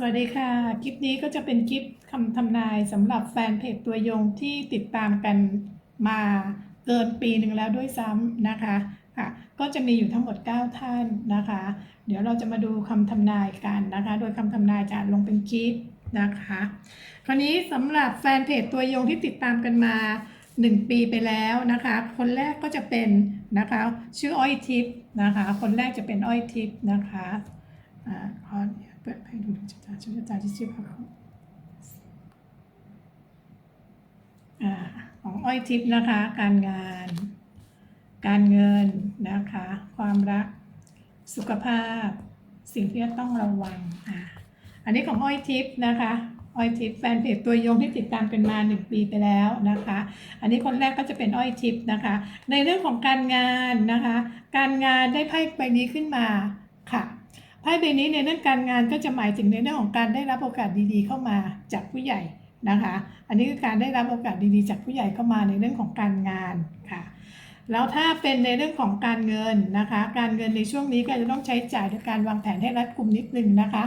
สวัสดีค่ะ คลิปนี้ก็จะเป็นคลิปคำทำนายสำหรับแฟนเพจตัวยงที่ติดตามกันมาเกินปีหนึ่งแล้วด้วยซ้ำนะคะค่ะก็จะมีอยู่ทั้งหมด 9 ท่านนะคะ เดี๋ยวเราจะมาดูคำทำนายกันนะคะ โดยคำทำนายจะลงเป็นคลิปนะคะ คราวนี้สำหรับแฟนเพจตัวยงที่ติดตามกันมา 1 ปีไปแล้วนะคะ คนแรกก็จะเป็นนะคะชื่ออ้อยทิพย์นะคะ คนแรกจะเป็นอ้อยทิพย์นะคะอ่าขอ ปิดให้ดูดวงชะตาชื่อชะตาที่ชื่อพระเขาของอ้อยทิพย์นะคะ การงาน การเงินนะคะ ความรัก สุขภาพ สิ่งที่จะต้องระวังอ่าอันนี้ของอ้อยทิพย์นะคะอ้อยทิพย์แฟนเพจตัวยงที่ติดตามกันมา 1 ปีไปแล้วนะคะ อันนี้คนแรกก็จะเป็นอ้อยทิพย์นะคะ ในเรื่องของการงานนะคะ การงานได้ไพ่ใบนี้ขึ้นมาค่ะ ไพ่ใบนี้ในเรื่องการงานก็จะหมายถึงในเรื่องของการได้รับโอกาสดีๆ เข้ามาจากผู้ใหญ่นะคะ อันนี้คือการได้รับโอกาสดีๆ จากผู้ใหญ่เข้ามาในเรื่องของการงานค่ะ แล้วถ้าเป็นในเรื่องของการเงินนะคะ การเงินในช่วงนี้ก็จะต้องใช้จ่ายในการวางแผนให้รัดกุมนิดนึงนะคะ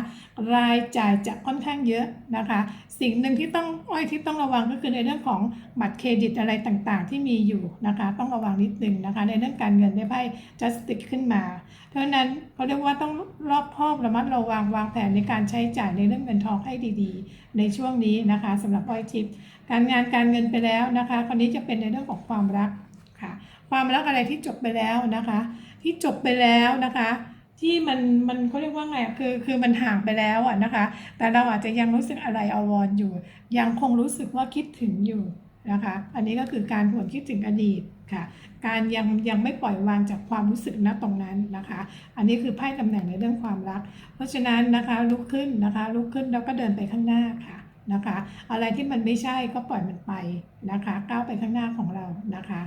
รายจ่ายจะค่อนข้างเยอะนะคะ สิ่งหนึ่งที่ต้องอ้อยที่ต้องระวังก็คือในเรื่องของบัตรเครดิตอะไรต่างๆ ที่มีอยู่นะคะ ต้องระวังนิดนึงนะคะ ในเรื่องการเงินได้ไพ่ justice ขึ้นมา เพราะนั้นเขาเรียกว่าต้องรอบคอบระมัดระวังวางแผนในการใช้จ่ายในเรื่องเงินทองให้ดีๆ ในช่วงนี้นะคะสำหรับอ้อยทิพย์การงานการเงินไปแล้วนะคะ คราวนี้จะเป็นในเรื่องของความรัก ความรักอะไรที่จบไปแล้วนะคะ ที่จบไปแล้วนะคะ ที่มันมันเขาเรียกว่าไงอะคือคือมันห่างไปแล้วอะนะคะ แต่เราอาจจะยังรู้สึกอะไรอาวรอยู่ ยังคงรู้สึกว่าคิดถึงอยู่นะคะ อันนี้ก็คือการหวนคิดถึงอดีตค่ะ การยังยังไม่ปล่อยวางจากความรู้สึกณตรงนั้นนะคะ อันนี้คือไพ่ตำแหน่งในเรื่องความรัก เพราะฉะนั้นนะคะลุกขึ้นนะคะลุกขึ้นแล้วก็เดินไปข้างหน้าค่ะ นะคะ อะไรที่มันไม่ใช่ก็ปล่อยมันไปนะคะ ก้าวไปข้างหน้าของเรานะคะ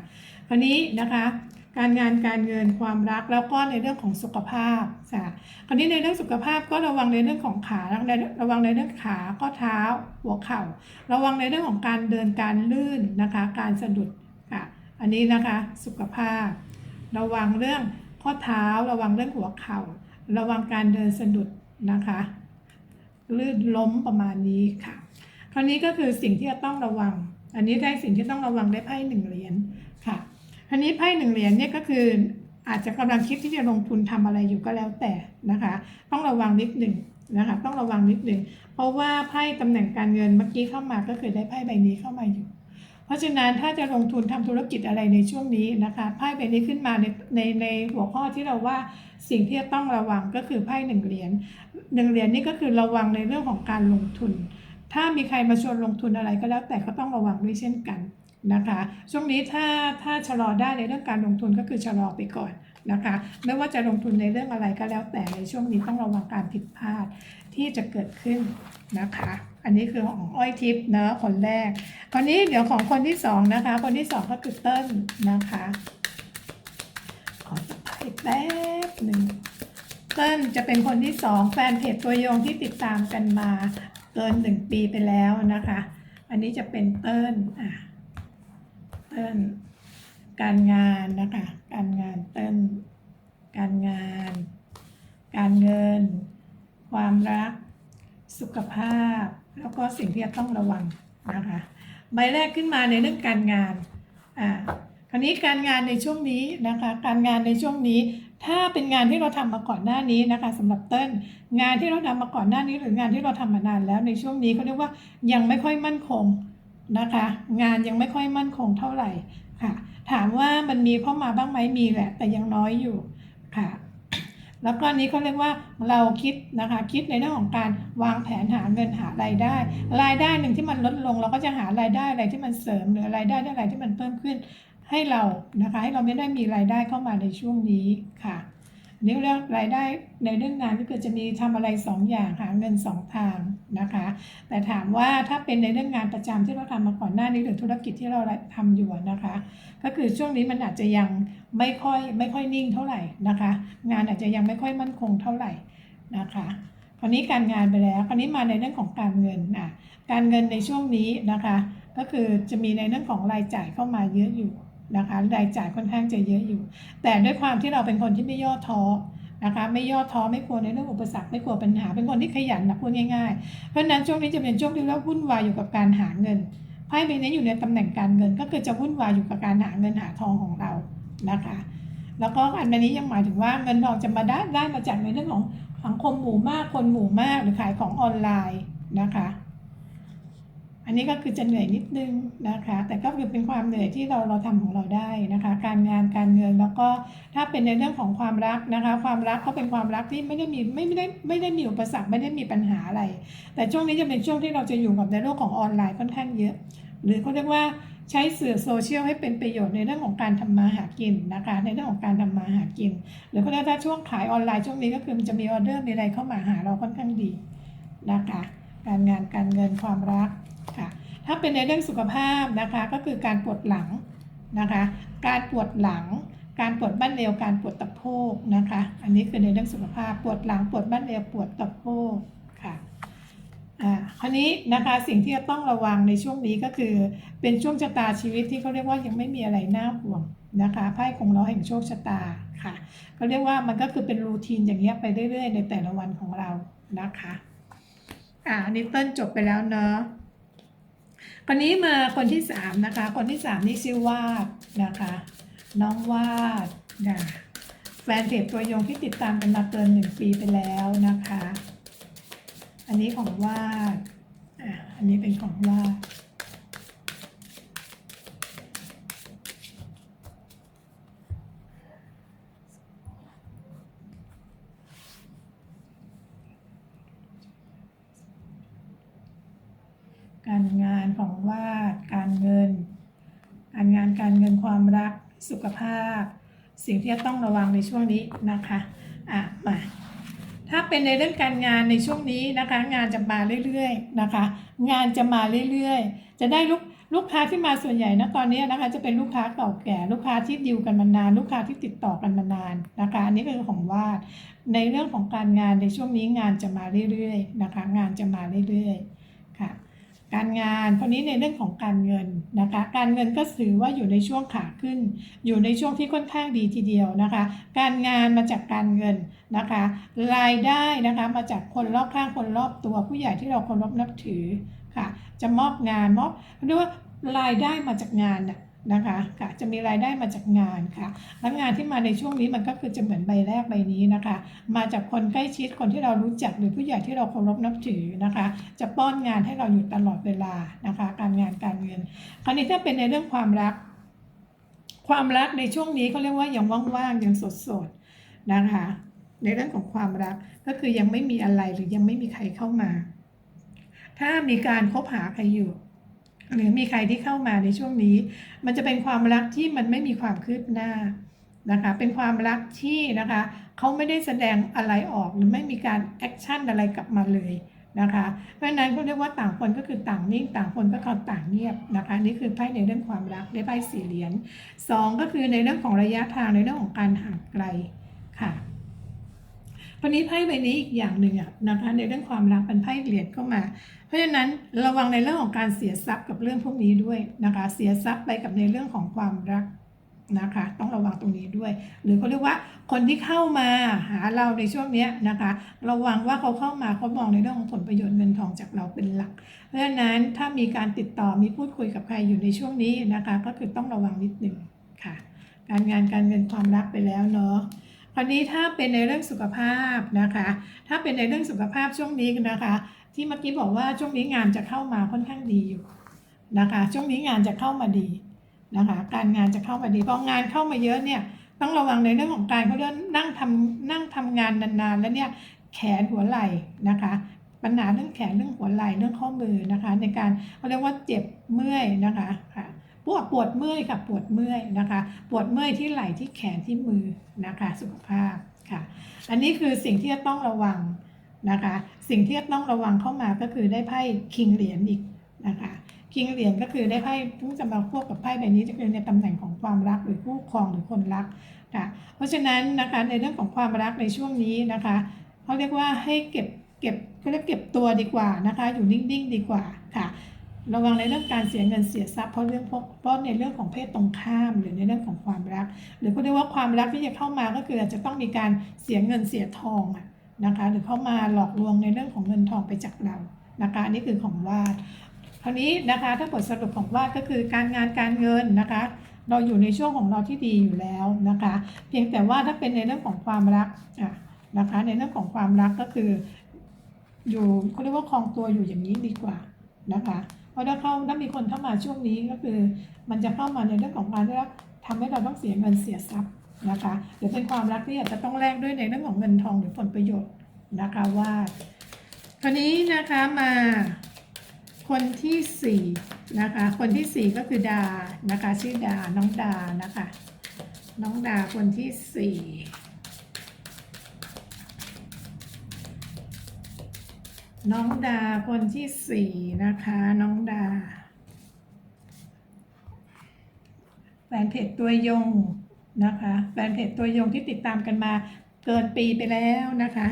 คราวนี้นะคะการงานการเงินความรักแล้วก็ในเรื่องของสุขภาพค่ะคราวนี้ในเรื่องสุขภาพก็ระวังในเรื่องของขาระวังในเรื่องขาข้อเท้า หัวเข่า ระวังในเรื่องของการเดินการลื่นนะคะ การสะดุดค่ะอันนี้นะคะสุขภาพ ระวังเรื่องข้อเท้า ระวังเรื่องหัวเข่า ระวังการเดินสะดุดนะคะลื่นล้มประมาณนี้ค่ะ คราวนี้ก็คือสิ่งที่จะต้องระวัง อันนี้ได้สิ่งที่ต้องระวังได้ไพ่หนึ่งเหรียญค่ะคราวนี้ไพ่หนึ่งเหรียญเนี่ยก็คืออาจจะกำลังคิดที่จะลงทุนทำอะไรอยู่ก็แล้วแต่นะคะ ต้องระวังนิดหนึ่งนะคะต้องระวังนิดหนึ่งเพราะว่าไพ่ตำแหน่งการเงินเมื่อกี้เข้ามาก็คือได้ไพ่ใบนี้เข้ามาอยู่ เพราะฉะนั้นถ้าจะลงทุนทำธุรกิจอะไรในช่วงนี้นะคะไพ่ใบนี้ขึ้นมาในในในหัวข้อที่เราว่าสิ่งที่จะต้องระวังก็คือไพ่หนึ่งเหรียญหนึ่งเหรียญนี่ก็คือระวังในเรื่องของการลงทุน ถ้ามีใครมาชวนลงทุนอะไรก็แล้วแต่ก็ต้องระวังด้วยเช่นกันนะคะ ช่วงนี้ถ้าถ้าชะลอได้ในเรื่องการลงทุนก็คือชะลอไปก่อนนะคะ ไม่ว่าจะลงทุนในเรื่องอะไรก็แล้วแต่ในช่วงนี้ต้องระวังการผิดพลาดที่จะเกิดขึ้นนะคะ อันนี้คือของอ้อยทิพย์เนอะคนแรกคราวนี้เดี๋ยวของคนที่สองนะคะ คนที่สองก็คือเติ้ลนะคะ ขอสักแป๊บหนึ่งเติ้ลจะเป็นคนที่สองแฟนเพจตัวยงที่ติดตามกันมา เกินหนึ่งปีไปแล้วนะคะ อันนี้จะเป็นเติ้ลอะเติ้ลการงานนะคะ การงานเติ้ลการงาน การเงิน ความรัก สุขภาพ แล้วก็สิ่งที่จะต้องระวังนะคะใบแรกขึ้นมาในเรื่องการงานอ่าคราวนี้การงานในช่วงนี้นะคะ การงานในช่วงนี้ ถ้าเป็นงานที่เราทำมาก่อนหน้านี้นะคะสำหรับเต้น งานที่เราทำมาก่อนหน้านี้ หรืองานที่เราทำมานานแล้วในช่วงนี้เขาเรียกว่ายังไม่ค่อยมั่นคงนะคะ งานยังไม่ค่อยมั่นคงเท่าไหร่ค่ะ ถามว่ามันมีเข้ามาบ้างไหมมีแหละ แต่ยังน้อยอยู่ค่ะแล้วก็อันนี้เขาเรียกว่าเราคิดนะคะคิดในเรื่องของการวางแผนหาเงินหารายได้ รายได้หนึ่งที่มันลดลง เราก็จะหารายได้อะไรที่มันเสริมหรือรายได้อะไรที่มันเพิ่มขึ้น ให้เรานะคะให้เราไม่ได้มีรายได้เข้ามาในช่วงนี้ค่ะนี่เรื่องรายได้ในเรื่องงานก็คือจะมีทำอะไรสองอย่างหาเงินสองทางนะคะ แต่ถามว่าถ้าเป็นในเรื่องงานประจำที่เราทำมาก่อนหน้านี้หรือธุรกิจที่เราทำอยู่นะคะ ก็คือช่วงนี้มันอาจจะยังไม่ค่อยไม่ค่อยนิ่งเท่าไหร่นะคะ งานอาจจะยังไม่ค่อยมั่นคงเท่าไหร่นะคะคราวนี้การงานไปแล้วคราวนี้มาในเรื่องของการเงินอะการเงินในช่วงนี้นะคะ ก็คือจะมีในเรื่องของรายจ่ายเข้ามาเยอะอยู่ นะคะรายจ่ายค่อนข้างจะเยอะอยู่ แต่ด้วยความที่เราเป็นคนที่ไม่ย่อท้อนะคะไม่ย่อท้อไม่กลัวในเรื่องอุปสรรคไม่กลัวปัญหา เป็นคนที่ขยันนะพูดง่ายๆ เพราะนั้นช่วงนี้จะเป็นช่วงที่เราวุ่นวายอยู่กับการหาเงินไพ่ใบนี้อยู่ในตำแหน่งการเงิน ก็คือจะวุ่นวายอยู่กับการหาเงินหาทองของเรานะคะ แล้วก็อันนี้ยังหมายถึงว่าเงินทองจะมาได้ได้มาจากในเรื่องของสังคมหมู่มากคนหมู่มากหรือขายของออนไลน์นะคะ อันนี้ก็คือจะเหนื่อยนิดนึงนะคะ แต่ก็คือเป็นความเหนื่อยที่เราเราทำของเราได้นะคะ การงานการเงินแล้วก็ถ้าเป็นในเรื่องของความรักนะคะ ความรักก็เป็นความรักที่ไม่ได้มีไม่ได้ไม่ได้มีอุปสรรคไม่ได้มีปัญหาอะไร แต่ช่วงนี้จะเป็นช่วงที่เราจะอยู่กับในโลกของออนไลน์ค่อนข้างเยอะ หรือเขาเรียกว่าใช้สื่อโซเชียลให้เป็นประโยชน์ในเรื่องของการทำมาหากินนะคะ ในเรื่องของการทำมาหากิน หรือเขาเรียกว่าช่วงขายออนไลน์ช่วงนี้ก็คือมันจะมีออเดอร์มีอะไรเข้ามาหาเราค่อนข้างดีนะคะ การงานการเงินความรัก ค่ะถ้าเป็นในเรื่องสุขภาพนะคะก็คือการปวดหลังนะคะ การปวดหลัง การปวดบั้นเอวการปวดตะโพกนะคะ อันนี้คือในเรื่องสุขภาพปวดหลังปวดบั้นเอวปวดตะโพกค่ะอ่าคราวนี้นะคะสิ่งที่จะต้องระวังในช่วงนี้ก็คือ เป็นช่วงชะตาชีวิตที่เขาเรียกว่ายังไม่มีอะไรน่าห่วงนะคะไพ่ของเราแห่งโชคชะตาค่ะเขาเรียกว่ามันก็คือเป็นรูทีนอย่างเงี้ยไปเรื่อยๆ ในแต่ละวันของเรานะคะอ่าอันนี้เต้นจบไปแล้วเนาะ คนนี้มาคนที่สามนะคะ คนที่สามนี่ชื่อวาดนะคะ น้องวาดนะแฟนเพจตัวยงที่ติดตามกันมาเกินหนึ่งปีไปแล้วนะคะ อันนี้ของวาด อะ อันนี้เป็นของวาด การงานของวาด การเงิน การงานการเงินความรักสุขภาพ สิ่งที่ต้องระวังในช่วงนี้นะคะอะมาถ้าเป็นในเรื่องการงานในช่วงนี้นะคะ งานจะมาเรื่อยๆนะคะ งานจะมาเรื่อยๆ จะได้ลูกลูกค้าที่มาส่วนใหญ่นะตอนนี้นะคะจะเป็นลูกค้าเก่าแก่ลูกค้าที่ดิวกันมานาน ลูกค้าที่ติดต่อกันมานานนะคะอันนี้คือของวาดในเรื่องของการงานในช่วงนี้งานจะมาเรื่อยๆนะคะ งานจะมาเรื่อยๆ การงานคราวนี้ในเรื่องของการเงินนะคะ การเงินก็ถือว่าอยู่ในช่วงขาขึ้น อยู่ในช่วงที่ค่อนข้างดีทีเดียวนะคะ การงานมาจากการเงินนะคะ รายได้นะคะมาจากคนรอบข้างคนรอบตัวผู้ใหญ่ที่เราเคารพนับถือค่ะ จะมอบงานมอบเรียกว่ารายได้มาจากงานน่ะ นะคะค่ะจะมีรายได้มาจากงานค่ะ และงานที่มาในช่วงนี้มันก็คือจะเหมือนใบแรกใบนี้นะคะ มาจากคนใกล้ชิดคนที่เรารู้จักหรือผู้ใหญ่ที่เราเคารพนับถือนะคะ จะป้อนงานให้เราอยู่ตลอดเวลานะคะ การงานการเงิน คราวนี้ถ้าเป็นในเรื่องความรัก ความรักในช่วงนี้เขาเรียกว่ายังว่างๆยังสดๆนะคะ ในเรื่องของความรักก็คือยังไม่มีอะไรหรือยังไม่มีใครเข้ามา ถ้ามีการคบหาใครอยู่ หรือมีใครที่เข้ามาในช่วงนี้ มันจะเป็นความรักที่มันไม่มีความคืบหน้านะคะ เป็นความรักที่นะคะเขาไม่ได้แสดงอะไรออกหรือไม่มีการแอคชั่นอะไรกลับมาเลยนะคะ เพราะฉะนั้นก็เรียกว่าต่างคนก็คือต่างนิ่ง ต่างคนก็คือต่างเงียบนะคะ นี่คือไพ่ในเรื่องความรักได้ไพ่สี่เหรียญสองก็คือในเรื่องของระยะทางในเรื่องของการห่างไกลค่ะวันนี้ไพ่ใบนี้อีกอย่างหนึ่งอะนะคะในเรื่องความรักเป็นไพ่เหรียญเข้ามา ราะฉะนั้นระวังในเรื่องของการเสียทรัพย์กับเรื่องพวกนี้ด้วยนะคะ เสียทรัพย์ไปกับในเรื่องของความรักนะคะ ต้องระวังตรงนี้ด้วย หรือเขาเรียกว่าคนที่เข้ามาหาเราในช่วงนี้นะคะ ระวังว่าเขาเข้ามาเขามองในเรื่องของผลประโยชน์เงินทองจากเราเป็นหลัก เพราะฉะนั้นถ้ามีการติดต่อมีพูดคุยกับใครอยู่ในช่วงนี้นะคะ ก็คือต้องระวังนิดหนึ่งค่ะ การงานการเงินความรักไปแล้วเนาะคราวนี้ถ้าเป็นในเรื่องสุขภาพนะคะ ถ้าเป็นในเรื่องสุขภาพช่วงนี้นะคะ ที่เมื่อกี้บอกว่าช่วงนี้งานจะเข้ามาค่อนข้างดีอยู่นะคะ ช่วงนี้งานจะเข้ามาดีนะคะ การงานจะเข้ามาดีพองานเข้ามาเยอะเนี่ยต้องระวังในเรื่องของการเขาเรียกนั่งทำนั่งทำงานนานๆ แล้วเนี่ยแขนหัวไหล่นะคะ ปัญหาเรื่องแขนเรื่องหัวไหล่เรื่องข้อมือนะคะ ในการเขาเรียกว่าเจ็บเมื่อยนะคะค่ะปวดปวดเมื่อยค่ะปวดเมื่อยนะคะ ปวดเมื่อยที่ไหล่ที่แขนที่มือนะคะ สุขภาพค่ะ อันนี้คือสิ่งที่จะต้องระวังนะคะ สิ่งที่ต้องระวังเข้ามาก็คือได้ไพ่คิงเหรียญอีกนะคะคิงเหรียญก็คือได้ไพ่เพิ่งจะมาควบกับไพ่ใบนี้จะเป็นในตำแหน่งของความรักหรือคู่ครองหรือคนรักค่ะเพราะฉะนั้นนะคะในเรื่องของความรักในช่วงนี้นะคะเขาเรียกว่าให้เก็บเก็บเขาเรียกเก็บตัวดีกว่านะคะ อยู่นิ่งๆ ดีกว่าค่ะ ระวังในเรื่องการเสียเงินเสียทรัพย์เพราะเรื่องพวกเพราะในเรื่องของเพศตรงข้ามหรือในเรื่องของความรัก หรือก็เรียกว่าความรักที่จะเข้ามาก็คืออาจจะต้องมีการเสียเงินเสียทองอะ นะคะ หรือเข้ามาหลอกลวงในเรื่องของเงินทองไปจากเรานะคะอันนี่คือของวาดคราวนี้นะคะถ้าบทสรุปของวาดก็คือการงานการเงินนะคะ เราอยู่ในช่วงของเราที่ดีอยู่แล้วนะคะ เพียงแต่ว่าถ้าเป็นในเรื่องของความรักอะนะคะในเรื่องของความรักก็คือ อยู่เขาเรียกว่าคลองตัวอยู่อย่างนี้ดีกว่านะคะเพราะถ้าเข้าถ้ามีคนเข้ามาช่วงนี้ก็คือ มันจะเข้ามาในเรื่องของการที่ทำให้เราต้องเสียเงินเสียทรัพย์ นะคะ หรือเป็นความรักที่อาจจะต้องแลกด้วยในเรื่องของเงินทองหรือผลประโยชน์นะคะว่าคราวนี้นะคะมาคนที่สี่นะคะ คนที่สี่ก็คือดานะคะ ชื่อดาน้องดานะคะ น้องดาคนที่สี่น้องดาคนที่สี่นะคะ น้องดาแฟนเพจตัวยง นะคะแฟนเพจตัวยงที่ติดตามกันมาเกินปีไปแล้วนะคะ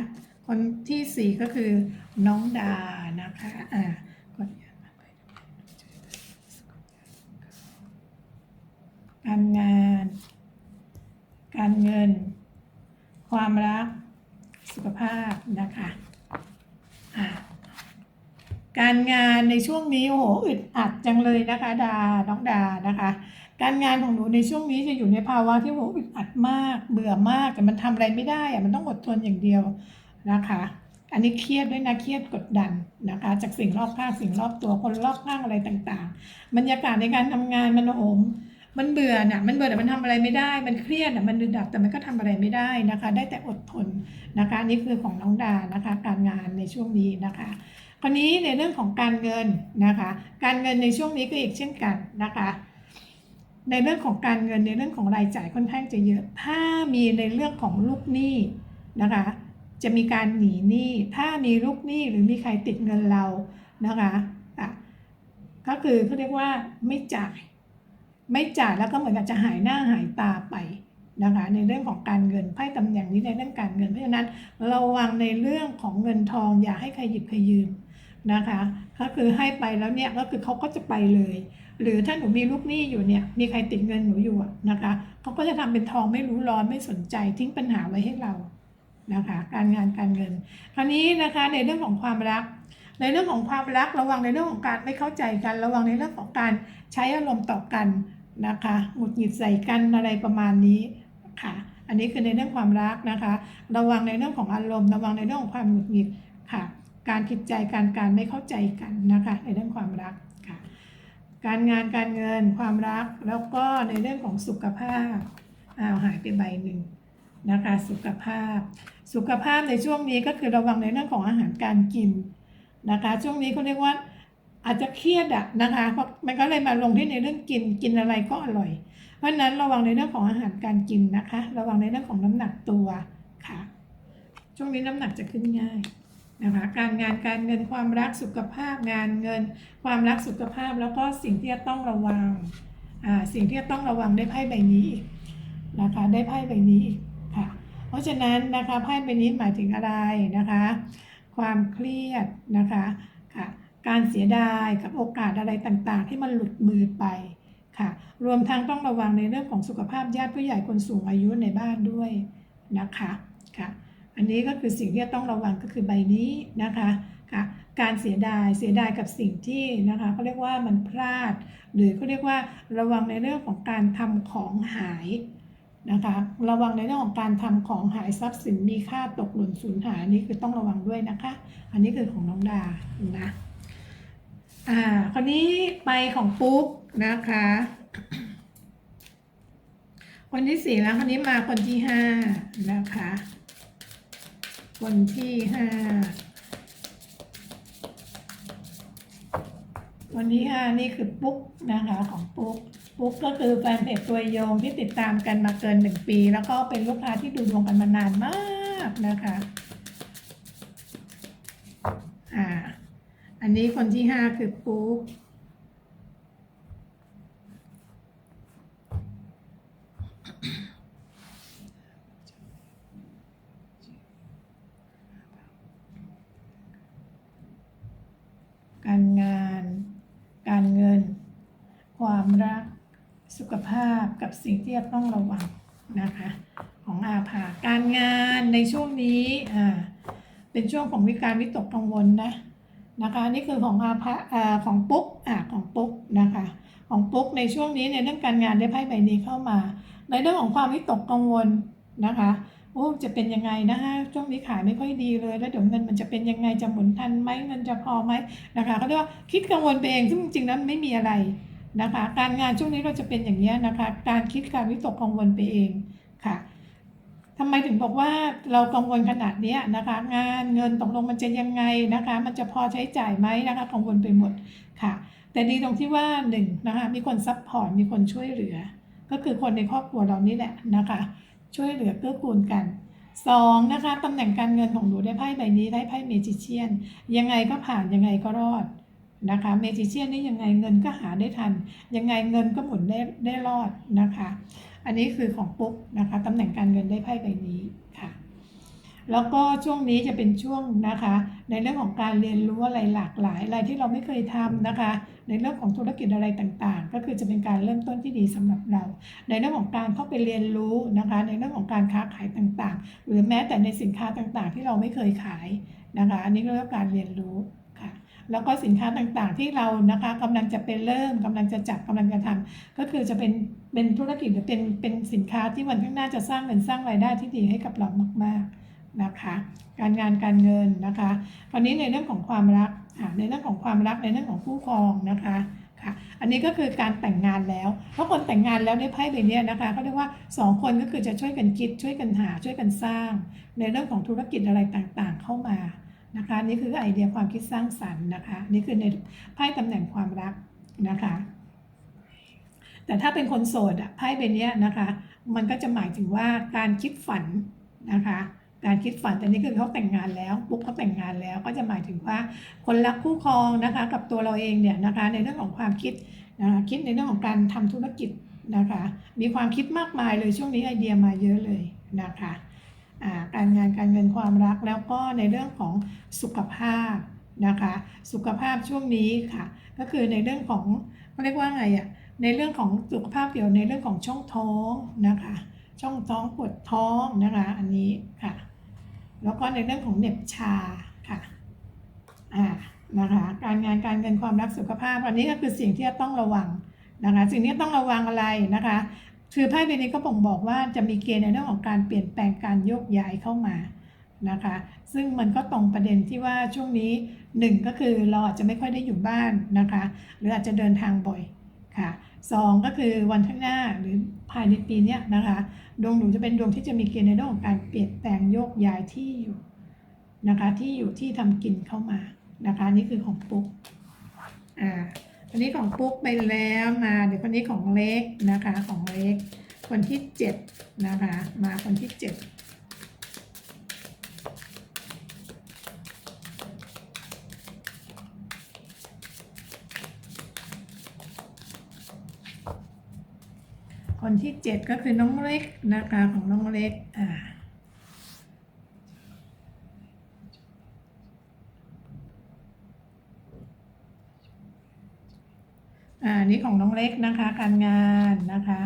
คนที่สี่ก็คือน้องดานะคะอ่าการงาน การเงิน ความรัก สุขภาพนะคะอ่า การงานในช่วงนี้โอ้โหอึดอัดจังเลยนะคะ ดา น้องดานะคะ การงานของหนูในช่วงนี้จะอยู่ในภาวะที่โหอึดอัดมาก เบื่อมากแต่มันทำอะไรไม่ได้อะมันต้องอดทนอย่างเดียวนะคะ อันนี้เครียดด้วยนะเครียดกดดันนะคะ จากสิ่งรอบข้างสิ่งรอบตัวคนรอบข้างอะไรต่างๆ บรรยากาศในการทำงานมันโหมมันเบื่อน่ะมันเบื่อแต่มันทำอะไรไม่ได้ มันเครียดน่ะมันดึกดับแต่มันก็ทำอะไรไม่ได้นะคะ ได้แต่อดทนนะคะนนี่คือของน้องดานะคะ การงานในช่วงนี้นะคะ คราวนี้ในเรื่องของการเงินนะคะ การเงินในช่วงนี้ก็อีกเช่นกันนะคะ ในเรื่องของการเงินในเรื่องของรายจ่ายค่อนข้างจะเยอะ ถ้ามีในเรื่องของลูกหนี้นะคะ จะมีการหนีหนี้ ถ้ามีลูกหนี้หรือมีใครติดเงินเรานะคะะก็คือเขาเรียกว่าไม่จ่าย ไม่จ่ายแล้วก็เหมือนกับจะหายหน้าหายตาไปนะคะในเรื่องของการเงินไพ่ตำแหน่งนี้ในเรื่องการเงินเพราะฉะนั้นระวังในเรื่องของเงินทองอย่าให้ใครหยิบใครยืม นะคะ ก็คือให้ไปแล้วเนี่ยก็คือเขาก็จะไปเลย หรือถ้าหนูมีลูกหนี้อยู่เนี่ย มีใครติดเงินหนูอยู่นะคะเขาก็จะทำเป็นทองไม่รู้ร้อนไม่สนใจทิ้งปัญหาไว้ให้เรานะคะ การงานการเงิน คราวนี้นะคะในเรื่องของความรัก ในเรื่องของความรักระวังในเรื่องของการไม่เข้าใจกัน ระวังในเรื่องของการใช้อารมณ์ต่อกันนะคะหงุดหงิดใส่กันอะไรประมาณนี้ค่ะ อันนี้คือในเรื่องความรักนะคะ ระวังในเรื่องของอารมณ์ ระวังในเรื่องของความหงุดหงิดค่ะ การผิดใจกันการไม่เข้าใจกันนะคะในเรื่องความรักค่ะการงานการเงินความรักแล้วก็ในเรื่องของสุขภาพอ้าวหายไปใบหนึ่งนะคะสุขภาพ สุขภาพในช่วงนี้ก็คือระวังในเรื่องของอาหารการกินนะคะ ช่วงนี้เขาเรียกว่าอาจจะเครียดอะนะคะเพราะมันก็เลยมาลงที่ในเรื่องกินกินอะไรก็อร่อย เพราะฉะนั้นระวังในเรื่องของอาหารการกินนะคะ ระวังในเรื่องของน้ำหนักตัวค่ะ ช่วงนี้น้ำหนักจะขึ้นง่าย นะคะการงานการเงินความรักสุขภาพงานเงิน ความรักสุขภาพแล้วก็สิ่งที่จะต้องระวังสิ่งที่จะต้องระวังได้ไพ่ใบนี้อีกนะคะได้ไพ่ใบนี้อีกค่ะเพราะฉะนั้นนะคะไพ่ใบนี้หมายถึงอะไรนะคะ ความเครียดนะคะค่ะการเสียดายกับโอกาสอะไรต่างๆ ที่มันหลุดมือไปค่ะ รวมทั้งต้องระวังในเรื่องของสุขภาพญาติผู้ใหญ่คนสูงอายุในบ้านด้วยนะคะค่ะ อันนี้ก็คือสิ่งที่ต้องระวังก็คือใบนี้นะคะค่ะการเสียดายเสียดายกับสิ่งที่นะคะเขาเรียกว่ามันพลาด หรือเขาเรียกว่าระวังในเรื่องของการทำของหายนะคะระวังในเรื่องของการทำของหายทรัพย์สินมีค่าตกหล่นสูญหายนนี้คือต้องระวังด้วยนะคะ อันนี้คือของน้องดานะอ่าคราวนี้ไปของปุ๊กนะคะคนที่สี่แล้วคนนี้มาคนที่ห้านะคะ คนที่ห้าคนที่ห้านี่คือปุ๊กนะคะของปุ๊กปุ๊กก็คือแฟนเพจตัวยงที่ติดตามกันมาเกินหนึ่งปี แล้วก็เป็นลูกค้าที่ดูดวงกันมานานมากนะคะอ่าอันนี้คนที่ห้าคือปุ๊ก สุขภาพกับสิ่งที่จะต้องระวังนะคะ ของอาภาการงานในช่วงนี้อ่าเป็นช่วงของวิการวิตกกังวลนะนะคะนี่คือของอาภาอ่าของปุ๊กอ่าของปุ๊กนะคะของปุ๊กในช่วงนี้ในเรื่องการงานได้ไพ่ใบนี้เข้ามา ในเรื่องของความวิตกกังวลนะคะโอ้จะเป็นยังไงนะฮะช่วงนี้ขายไม่ค่อยดีเลย แล้วเดี๋ยวเงินมันจะเป็นยังไงจะหมุนทันไหมเงินจะพอไหมนะคะเขาเรียกว่าคิดกังวลไปเองซึ่งจริงๆแล้วไม่มีอะไร นะคะ การงานช่วงนี้เราจะเป็นอย่างนี้นะคะ การคิดการวิตกกังวลไปเองค่ะทำไมถึงบอกว่าเรากังวลขนาดนี้นะคะ งานเงินตกลงมันจะยังไงนะคะ มันจะพอใช้จ่ายไหมนะคะกังวลไปหมดค่ะ แต่ดีตรงที่ว่าหนึ่งนะคะมีคนซัพพอร์ตมีคนช่วยเหลือ ก็คือคนในครอบครัวเรานี่แหละนะคะ ช่วยเหลือเกื้อกูลกันสองนะคะตำแหน่งการเงินของหนูได้ไพ่ใบนี้ได้ไพ่เมจิเชียน ยังไงก็ผ่านยังไงก็รอด นะคะเมจิเชียนนี่ยังไงเงินก็หาได้ทัน ยังไงเงินก็หมุนได้ได้รอดนะคะ อันนี้คือของปุ๊กนะคะตำแหน่งการเงินได้ไพ่ใบนี้ค่ะ แล้วก็ช่วงนี้จะเป็นช่วงนะคะ ในเรื่องของการเรียนรู้อะไรหลากหลายอะไรที่เราไม่เคยทำนะคะ ในเรื่องของธุรกิจอะไรต่างๆ ก็คือจะเป็นการเริ่มต้นที่ดีสำหรับเรา ในเรื่องของการเข้าไปเรียนรู้นะคะ ในเรื่องของการค้าขายต่างๆ หรือแม้แต่ในสินค้าต่างๆ ที่เราไม่เคยขายนะคะ อันนี้ก็เรียกว่าการเรียนรู้ แล้วก็สินค้าต่างๆ ที่เรานะคะกำลังจะเป็นเริ่มกำลังจะจับกำลังจะทำก็คือจะเป็นเป็นธุรกิจหรือเป็นเป็นสินค้าที่วันข้างหน้าจะสร้างเงินสร้างรายได้ที่ดีให้กับเรามาก ๆนะคะ การงานการเงินนะคะคราวนี้ในเรื่องของความรักในเรื่องของความรักในเรื่องของคู่ครองนะคะค่ะอันนี้ก็คือการแต่งงานแล้ว เพราะคนแต่งงานแล้วได้ไพ่ใบนี้นะคะเขาเรียกว่าสองคนก็คือจะช่วยกันคิดช่วยกันหาช่วยกันสร้าง ในเรื่องของธุรกิจอะไรต่างๆ เข้ามา นะคะนี่คือไอเดียความคิดสร้างสรรค์นะคะ นี่คือในไพ่ตำแหน่งความรักนะคะ แต่ถ้าเป็นคนโสดอะไพ่ใบเนี้ยนะคะ มันก็จะหมายถึงว่าการคิดฝันนะคะ การคิดฝันแต่นี่คือเขาแต่งงานแล้วปุ๊บเขาแต่งงานแล้ว ก็จะหมายถึงว่าคนรักคู่ครองนะคะ กับตัวเราเองเนี่ยนะคะ ในเรื่องของความคิดนะคะคิดในเรื่องของการทำธุรกิจนะคะ มีความคิดมากมายเลยช่วงนี้ไอเดียมาเยอะเลยนะคะ การงานการเงินความรักแล้วก็ในเรื่องของสุขภาพนะคะ สุขภาพช่วงนี้ค่ะ ก็คือในเรื่องของเขาเรียกว่าไงอะในเรื่องของสุขภาพเกี่ยวในเรื่องของช่องท้องนะคะ ช่องท้องปวดท้องนะคะ อันนี้ค่ะ แล้วก็ในเรื่องของเหน็บชาค่ะอ่านะคะการงานการเงินความรักสุขภาพ อันนี้ก็คือสิ่งที่จะต้องระวังนะคะสิ่งที่ต้องระวังอะไรนะคะ คือไพ่ใบนี้ก็บ่งบอกว่าจะมีเกณฑ์ในเรื่องของการเปลี่ยนแปลงการโยกย้ายเข้ามานะคะ ซึ่งมันก็ตรงประเด็นที่ว่าช่วงนี้หนึ่งก็คือเราอาจจะไม่ค่อยได้อยู่บ้านนะคะ หรืออาจจะเดินทางบ่อยค่ะสองก็คือวันข้างหน้าหรือภายในปีนี้นะคะดวงหนูจะเป็นดวงที่จะมีเกณฑ์ในเรื่องของการเปลี่ยนแปลงโยกย้ายที่อยู่นะคะที่อยู่ที่ทำกินเข้ามานะคะนี่คือของปุ๊กอ่า อันนี้ของปุ๊กไปแล้วมา เดี๋ยวคนนี้ของเล็กนะคะ ของเล็ก คนที่เจ็ดนะคะ มาคนที่เจ็ดคนที่เจ็ดก็คือน้องเล็กนะคะของน้องเล็กอ่า อ่า นี่ของน้องเล็กนะคะ การงานนะคะ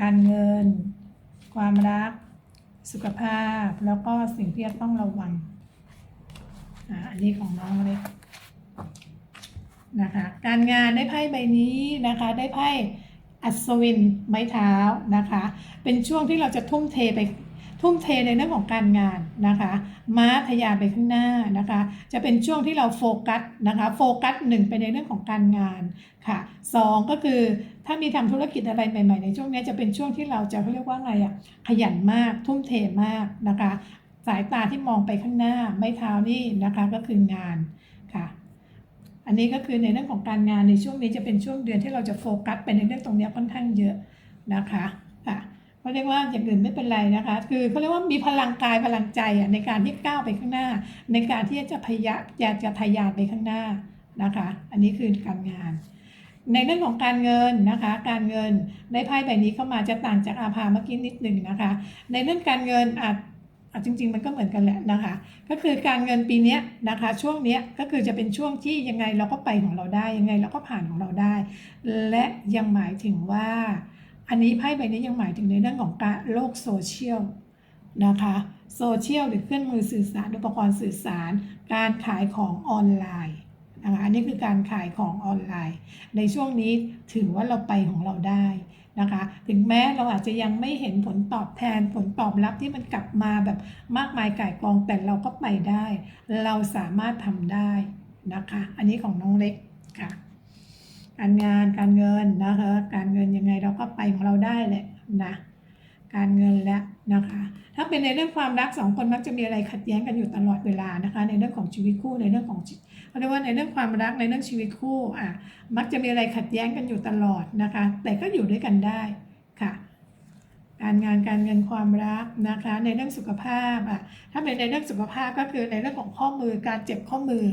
การเงิน ความรัก สุขภาพ แล้วก็สิ่งที่จะต้องระวังอ่าอันนี้ของน้องเล็กนะคะ การงานได้ไพ่ใบนี้นะคะ ได้ไพ่อัศวินไม้เท้านะคะ เป็นช่วงที่เราจะทุ่มเทไป ทุ่มเทในเรื่องของการงานนะคะม้าทยานไปข้างหน้านะคะ จะเป็นช่วงที่เราโฟกัสนะคะโฟกัสหนึ่งไปในเรื่องของการงานค่ะสองก็คือถ้ามีทำธุรกิจอะไรใหม่ ๆ ในช่วงนี้จะเป็นช่วงที่เราจะเขาเรียกว่าไงอะขยันมากทุ่มเทมากนะคะ สายตาที่มองไปข้างหน้าไม่เท้านี่นะคะก็คืองานค่ะอันนี้ก็คือในเรื่องของการงานในช่วงนี้จะเป็นช่วงเดือนที่เราจะโฟกัสไปในเรื่องตรงนี้ค่อนข้างเยอะนะคะ เขาเรียกว่าอย่างอื่นไม่เป็นไรนะคะ คือเขาเรียกว่ามีพลังกายพลังใจอะในการที่ก้าวไปข้างหน้า ในการที่จะพยายามอยากจะทะยานไปข้างหน้านะคะ อันนี้คือการงาน ในเรื่องของการเงินนะคะ การเงินในไพ่ใบนี้เข้ามาจะต่างจากอาภาเมื่อกี้นิดหนึ่งนะคะ ในเรื่องการเงินอาจจริงๆ มันก็เหมือนกันแหละนะคะ ก็คือการเงินปีนี้นะคะ ช่วงนี้ก็คือจะเป็นช่วงที่ยังไงเราก็ไปของเราได้ ยังไงเราก็ผ่านของเราได้ และยังหมายถึงว่า อันนี้ไพ่ใบนี้ยังหมายถึงในเรื่องของการโลกโซเชียลนะคะโซเชียลหรือเครื่องมือสื่อสารอุปกรณ์สื่อสาร การขายของออนไลน์นะคะอันนี้คือการขายของออนไลน์ ในช่วงนี้ถือว่าเราไปของเราได้นะคะ ถึงแม้เราอาจจะยังไม่เห็นผลตอบแทนผลตอบรับที่มันกลับมาแบบมากมายก่ายกองแต่เราก็ไปได้ เราสามารถทำได้นะคะ อันนี้ของน้องเล็กค่ะ การงานการเงินนะคะการเงินยังไงเราก็ไปของเราได้แหละนะการเงินและนะคะ ถ้าเป็นในเรื่องความรักสองคนมักจะมีอะไรขัดแย้งกันอยู่ตลอดเวลานะคะ ในเรื่องของชีวิตคู่ในเรื่องของเขาเรียกว่าในเรื่องความรักในเรื่องชีวิตคู่อะมักจะมีอะไรขัดแย้งกันอยู่ตลอดนะคะ แต่ก็อยู่ด้วยกันได้ การงานการเงินความรักนะคะ ในเรื่องสุขภาพอะถ้าเป็นในเรื่องสุขภาพก็คือในเรื่องของข้อมือการเจ็บข้อมือ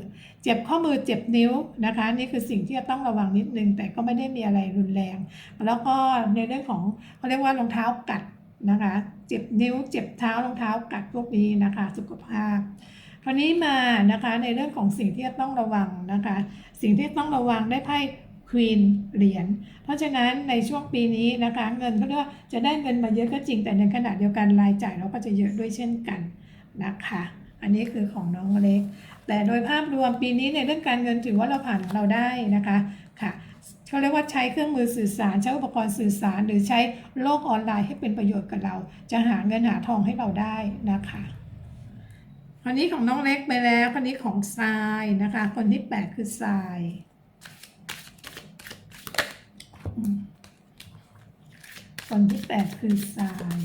เจ็บข้อมือเจ็บนิ้วนะคะ นี่คือสิ่งที่จะต้องระวังนิดนึง แต่ก็ไม่ได้มีอะไรรุนแรง แล้วก็ในเรื่องของเขาเรียกว่ารองเท้ากัดนะคะ เจ็บนิ้ว เจ็บเท้ารองเท้ากัดพวกนี้นะคะ สุขภาพคราวนี้มานะคะในเรื่องของสิ่งที่จะต้องระวังนะคะ สิ่งที่ต้องระวังได้ไพ่ ควีนเหรียญ เพราะฉะนั้นในช่วงปีนี้นะคะเงินเขาเรียกว่าจะได้เงินมาเยอะก็จริง แต่ในขณะเดียวกันรายจ่ายเราก็จะเยอะด้วยเช่นกันนะคะ อันนี้คือของน้องเล็ก แต่โดยภาพรวมปีนี้ในเรื่องการเงินถือว่าเราผ่านเราได้นะคะค่ะเขาเรียกว่าใช้เครื่องมือสื่อสาร ใช้อุปกรณ์สื่อสาร หรือใช้โลกออนไลน์ให้เป็นประโยชน์กับเรา จะหาเงินหาทองให้เราได้นะคะคราวนี้ของน้องเล็กไปแล้วคราวนี้ของทรายนะคะ คนที่แปดคือทรายอืม คนที่แปดคือทราย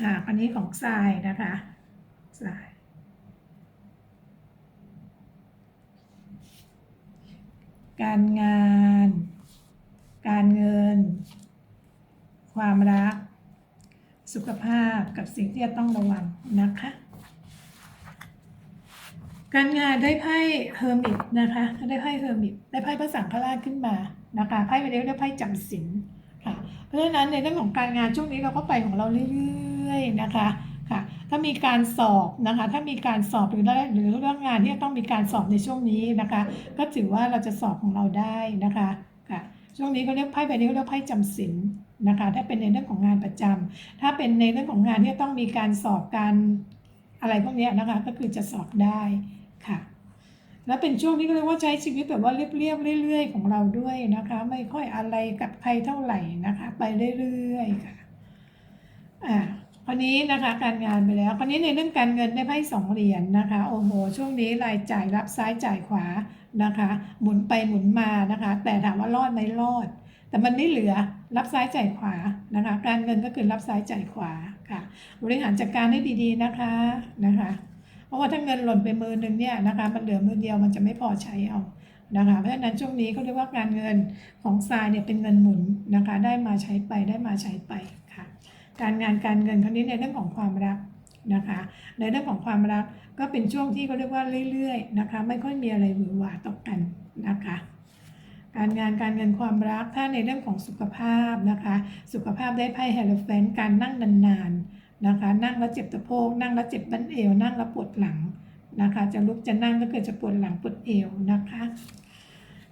อ่าคนนี้ของทรายนะคะทรายการงาน การเงิน ความรัก สุขภาพกับสิ่งที่จะต้องระวังนะคะ การงานได้ไพ่เฮอร์มิตนะคะได้ไพ่เฮอร์มิตได้ไพ่พระสังฆราชขึ้นมานะคะไพ่ไปเรียกได้ไพ่จำศีลค่ะ เพราะฉะนั้นในเรื่องของการงานช่วงนี้เราก็ไปของเราเรื่อยๆนะคะค่ะถ้ามีการสอบนะคะ ถ้ามีการสอบหรือเรื่องหรือเรื่องงานที่ต้องมีการสอบในช่วงนี้นะคะ ก็ถือว่าเราจะสอบของเราได้นะคะค่ะช่วงนี้เขาเรียกไพ่ใบนี้เขาเรียกไพ่จำศีล นะคะ ถ้าเป็นในเรื่องของงานประจำถ้าเป็นในเรื่องของงานที่ต้องมีการสอบการอะไรพวกนี้นะคะ ก็คือจะสอบได้ค่ะ และเป็นช่วงที่เขาเรียกว่าใช้ชีวิตแบบว่าเรียบๆเรื่อย ๆ ของเราด้วยนะคะ ไม่ค่อยอะไรกับใครเท่าไหร่นะคะ ไปเรื่อยๆค่ะอ่าคราวนี้นะคะการงานไปแล้วคราวนี้ในเรื่องการเงินได้ไพ่สองเหรียญนะคะโอ้โหช่วงนี้รายจ่ายรับซ้ายจ่ายขวานะคะ หมุนไปหมุนมานะคะ แต่ถามว่ารอดไหมรอด แต่มันไม่เหลือ รับซ้ายจ่ายขวานะคะการเงินก็คือรับซ้ายจ่ายขวาค่ะ บริหารจัดการให้ดีๆนะคะนะคะ เพราะว่าถ้าเงินหล่นไปมือนึงเนี่ยนะคะ มันเหลือมือเดียวมันจะไม่พอใช้เอานะคะ เพราะฉะนั้นช่วงนี้เขาเรียกว่าการเงินของทรายเนี่ยเป็นเงินหมุนนะคะ ได้มาใช้ไปได้มาใช้ไปค่ะ การงานการเงินคราวนี้ในเรื่องของความรักนะคะ ในเรื่องของความรักก็เป็นช่วงที่เขาเรียกว่าเรื่อยๆนะคะ ไม่ค่อยมีอะไรหวือหวาต่อกันนะคะ การงานการเงินความรักถ้าในเรื่องของสุขภาพนะคะ สุขภาพได้ไพ่เฮลโฟนการนั่งนานๆนะคะ นั่งแล้วเจ็บตะโพกนั่งแล้วเจ็บบั้นเอว นั่งแล้วปวดหลังนะคะ จะลุกจะนั่งก็เกิดจะปวดหลังปวดเอวนะคะ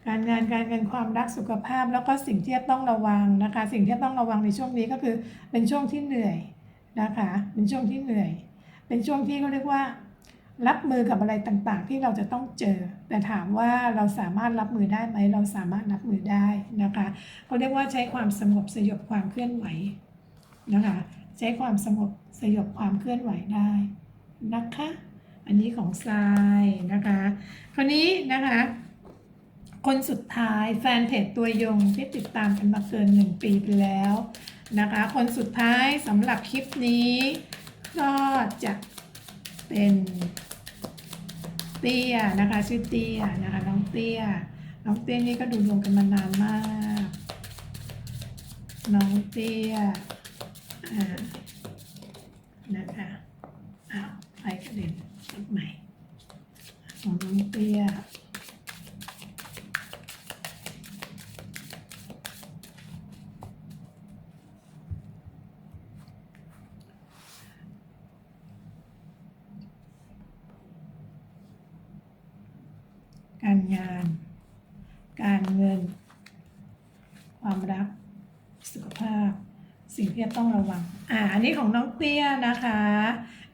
การงานการเงินความรักสุขภาพแล้วก็สิ่งที่ต้องระวังนะคะ สิ่งที่ต้องระวังในช่วงนี้ก็คือเป็นช่วงที่เหนื่อยนะคะ เป็นช่วงที่เหนื่อย เป็นช่วงที่เขาเรียกว่า รับมือกับอะไรต่างๆ ที่เราจะต้องเจอ แต่ถามว่าเราสามารถรับมือได้ไหม เราสามารถรับมือได้นะคะเขาเรียกว่าใช้ความสงบสยบความเคลื่อนไหวนะคะใช้ความสงบสยบความเคลื่อนไหวได้นะคะ อันนี้ของทรายนะคะ คราวนี้นะคะ คนสุดท้ายแฟนเพจตัวยงที่ติดตามกันมาเกินหนึ่งปีไปแล้วนะคะ คนสุดท้ายสำหรับคลิปนี้ก็จะ เป็นเตี้ยนะคะชื่อเตี้ยนะคะน้องเตี้ย น้องเตี้ยนี่ก็ดูดวงกันมานานมาก น้องเตี้ยอ่านะคะอ้าวไปกระเด็นกใหม่ของน้องเตี้ย งาน การเงิน ความรัก สุขภาพ สิ่งที่จะต้องระวัง อ่าอันนี้ของน้องเตี้ยนะคะ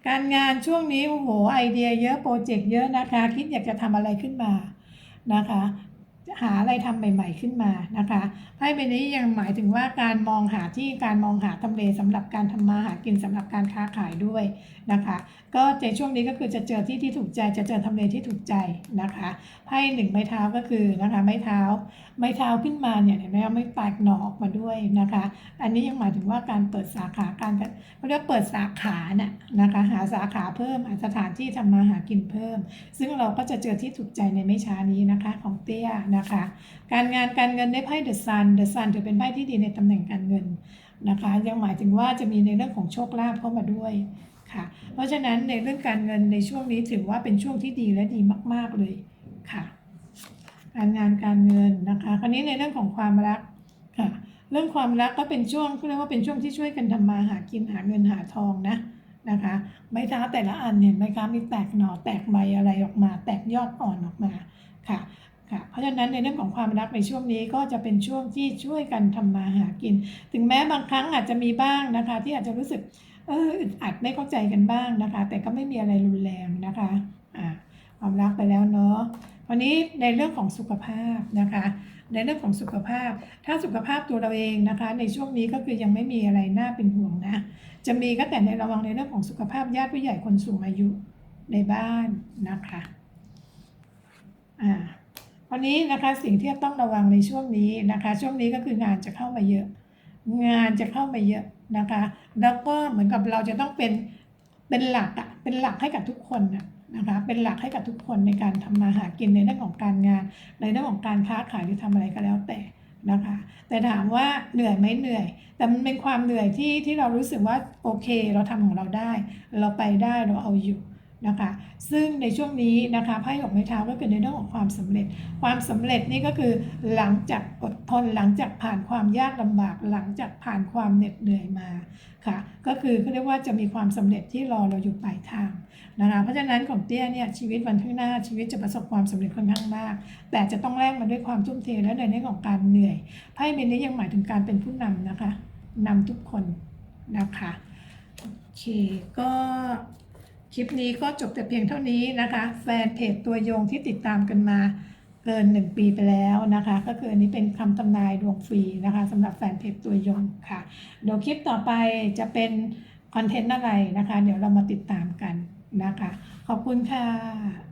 การงานช่วงนี้โอ้โหไอเดียเยอะโปรเจกต์เยอะนะคะ คิดอยากจะทำอะไรขึ้นมานะคะ หาอะไรทำใหม่ ๆขึ้นมานะคะไพ่ใบนี้ยังหมายถึงว่าการมองหาที่การมองหาทำเลสำหรับการทำมาหากินสำหรับการค้าขายด้วยนะคะ ก็ในช่วงนี้ก็คือจะเจอที่ที่ถูกใจจะเจอทำเลที่ถูกใจนะคะไพ่หนึ่งไม้เท้าก็คือนะคะไม้เท้า ไม้เท้าขึ้นมาเนี่ยเห็นไหมว่าไม่แตกหน่อออกมาด้วยนะคะ อันนี้ยังหมายถึงว่าการเปิดสาขาการเขาเรียกเปิดสาขาน่ะนะคะหาสาขาเพิ่มหาสถานที่ทำมาหากินเพิ่ม ซึ่งเราก็จะเจอที่ถูกใจในไม่ช้านี้นะคะของเตี้ยนะคะ การงานการเงินได้ไพ่เดอะซันเดอะซันถือเป็นไพ่ที่ดีในตำแหน่งการเงินนะคะ ยังหมายถึงว่าจะมีในเรื่องของโชคลาภเข้ามาด้วยค่ะ เพราะฉะนั้นในเรื่องการเงินในช่วงนี้ถือว่าเป็นช่วงที่ดีและดีมาก ๆเลยค่ะ การงานการเงินนะคะ คราวนี้ในเรื่องของความรักค่ะ เรื่องความรักก็เป็นช่วงเรียกว่าเป็นช่วงที่ช่วยกันทำมาหากินหาเงินหาทองนะนะคะไม้เท้าแต่ละอันเห็นไหมคะมีแตกหน่อแตกใบอะไรออกมา แตกยอดอ่อนออกมาค่ะ ค่ะเพราะฉะนั้นในเรื่องของความรักในช่วงนี้ก็จะเป็นช่วงที่ช่วยกันทำมาหากิน ถึงแม้บางครั้งอาจจะมีบ้างนะคะ ที่อาจจะรู้สึกเอออึดอัดไม่เข้าใจกันบ้างนะคะ แต่ก็ไม่มีอะไรรุนแรงนะคะอ่าความรักไปแล้วเนาะวันนี้ในเรื่องของสุขภาพนะคะ ในเรื่องของสุขภาพ ถ้าสุขภาพตัวเราเองนะคะ ในช่วงนี้ก็คือยังไม่มีอะไรน่าเป็นห่วงนะ จะมีก็แต่ในระวังในเรื่องของสุขภาพญาติผู้ใหญ่คนสูงอายุในบ้านนะคะอ่า วันนี้นะคะสิ่งที่ต้องระวังในช่วงนี้นะคะ ช่วงนี้ก็คืองานจะเข้ามาเยอะ งานจะเข้ามาเยอะนะคะ แล้วก็เหมือนกับเราจะต้องเป็นเป็นหลักอะเป็นหลักให้กับทุกคนอะนะคะเป็นหลักให้กับทุกคนในการทำมาหากินในเรื่องของการงาน ในเรื่องของการค้าขายหรือทำอะไรก็แล้วแต่นะคะ แต่ถามว่าเหนื่อยไหมเหนื่อย แต่มันเป็นความเหนื่อยที่ที่เรารู้สึกว่าโอเค เราทำของเราได้ เราไปได้เราเอาอยู่ นะคะ ซึ่งในช่วงนี้นะคะไพ่หกไม้เท้าก็คือในเรื่องของความสำเร็จ ความสำเร็จนี่ก็คือหลังจากอดทนหลังจากผ่านความยากลำบากหลังจากผ่านความเหน็ดเหนื่อยมาค่ะ ก็คือเขาเรียกว่าจะมีความสำเร็จที่รอเราอยู่ปลายทางนะคะ เพราะฉะนั้นของเตี้ยเนี่ยชีวิตวันข้างหน้าชีวิตจะประสบความสำเร็จค่อนข้างมาก แต่จะต้องแลกมาด้วยความทุ่มเทและในเรื่องของการเหนื่อยไพ่ใบนี้ยังหมายถึงการเป็นผู้นำนะคะนำทุกคนนะคะโอเคก็ คลิปนี้ก็จบแต่เพียงเท่านี้นะคะ แฟนเพจตัวยงที่ติดตามกันมาเกิน 1 ปีไปแล้วนะคะ ก็คืออันนี้เป็นคำทำนายดวงฟรีนะคะสำหรับแฟนเพจตัวยงค่ะเดี๋ยวคลิปต่อไปจะเป็นคอนเทนต์อะไรนะคะ เดี๋ยวเรามาติดตามกันนะคะ ขอบคุณค่ะ